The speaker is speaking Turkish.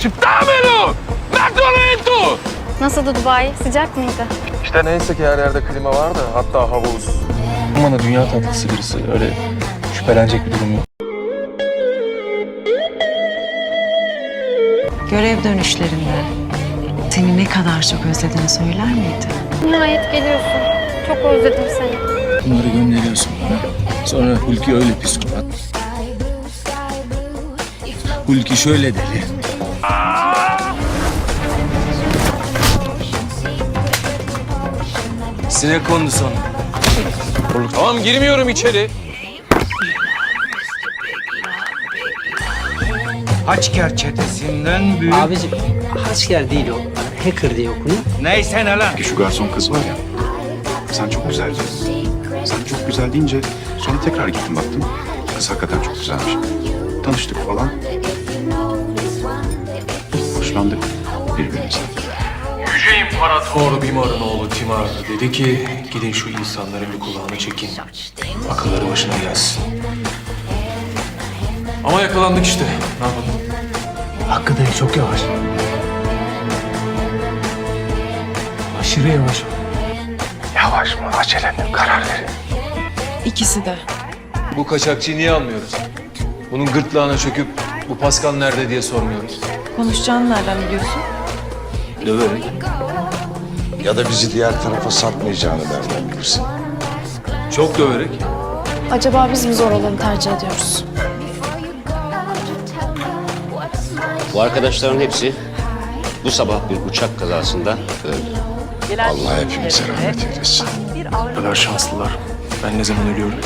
Cittadelo! Nazarento! Nasıldı Dubai? Sıcak mıydı? İşte neyse ki her yerde klima var da hatta havuz. Bana dünya tatlısı birisi öyle şüphelenecek bir durum yok. Görev dönüşlerinde seni ne kadar çok özlediğini söyler miydi? Nihayet geliyorsun. Çok özledim seni. Bunları gönderiyorsun bana. Sonra Hulki öyle psikopat. Hulki şöyle deli. Sinek kondu sonra. Tamam girmiyorum içeri. Haçker çetesinden büyük... Abicim asker değil o. Hacker diye okunuyor. Neyse ne lan? Şu garson kız var ya. Sen çok güzeldin. Sen çok güzel deyince sonra tekrar gittim baktım. Kız hakikaten çok güzelmiş. Tanıştık falan. Hoşlandık birbirimizden. Yüce İmparator Bimar'ın oğlu Timar dedi ki gidin şu insanların bir kulağını çekin. Akılları başına gelsin. Ama yakalandık işte. Ne yapalım? Hakkı dayı çok yavaş. Aşırı yavaş. Yavaş mı? Acele mi? Karar verin. İkisi de. Bu kaçakçıyı niye almıyoruz? Bunun gırtlağına çöküp bu Pascal nerede diye sormuyoruz. Konuşacağını nereden biliyorsun? Döverek. Ya da bizi diğer tarafa satmayacağını nereden bilirsin? Çok döverek. Acaba biz mi zor olanı tercih ediyoruz? Bu arkadaşların hepsi bu sabah bir uçak kazasında öldü. Allah hepimize rahmet eylesin. Kadar şanslılar. Ben ne zaman ölüyorum?